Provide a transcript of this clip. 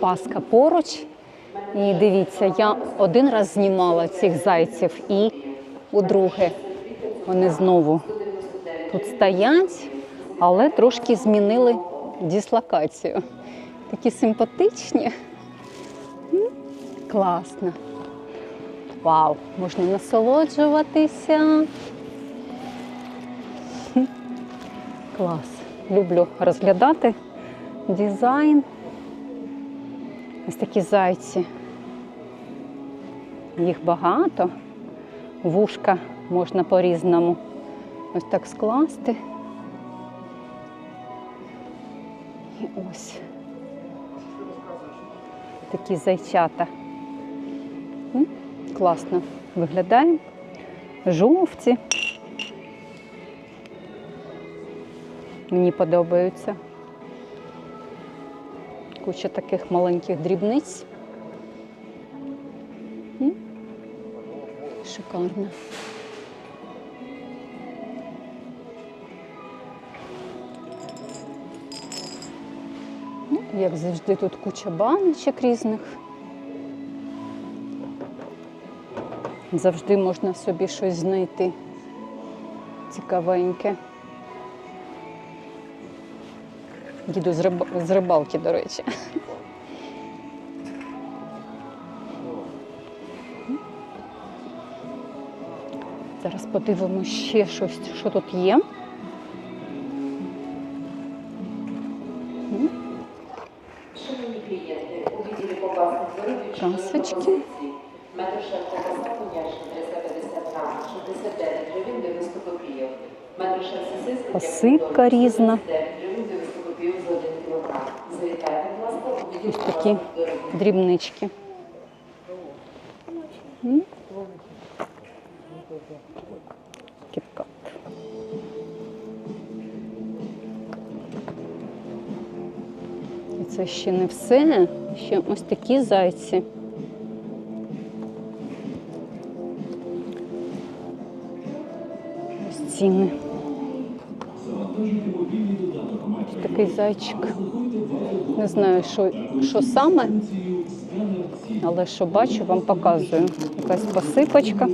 Паска поруч. І дивіться, я один раз знімала цих зайців і удруге вони знову тут стоять, але трошки змінили дислокацію. Такі симпатичні. Класно. Вау, можна насолоджуватися. Клас. Люблю розглядати дизайн. Ось такі зайці. Їх багато. Вушка можна по-різному ось так скласти. І ось такі зайчата. Класно виглядає. Жовті. Мені подобаються. Куча таких маленьких дрібниць. Шикарно. Ну, Як завжди, тут куча баночок різних. Завжди можна собі щось знайти цікавеньке. Їду з, риб... з рибалки, до речі. Зараз подивимося ще щось, що тут є. Красочки. Метр шерстя конячка 350 грам, 69 гривень 90 копійок. Метр шерстя сиска Посипка різна. Ось такі дрібнички. Кіткат. І це ще не все. Ще ось такі зайці. Ось ціни. Такий зайчик. Не знаю, що що саме, але що бачу, вам показую. Якась посипочка.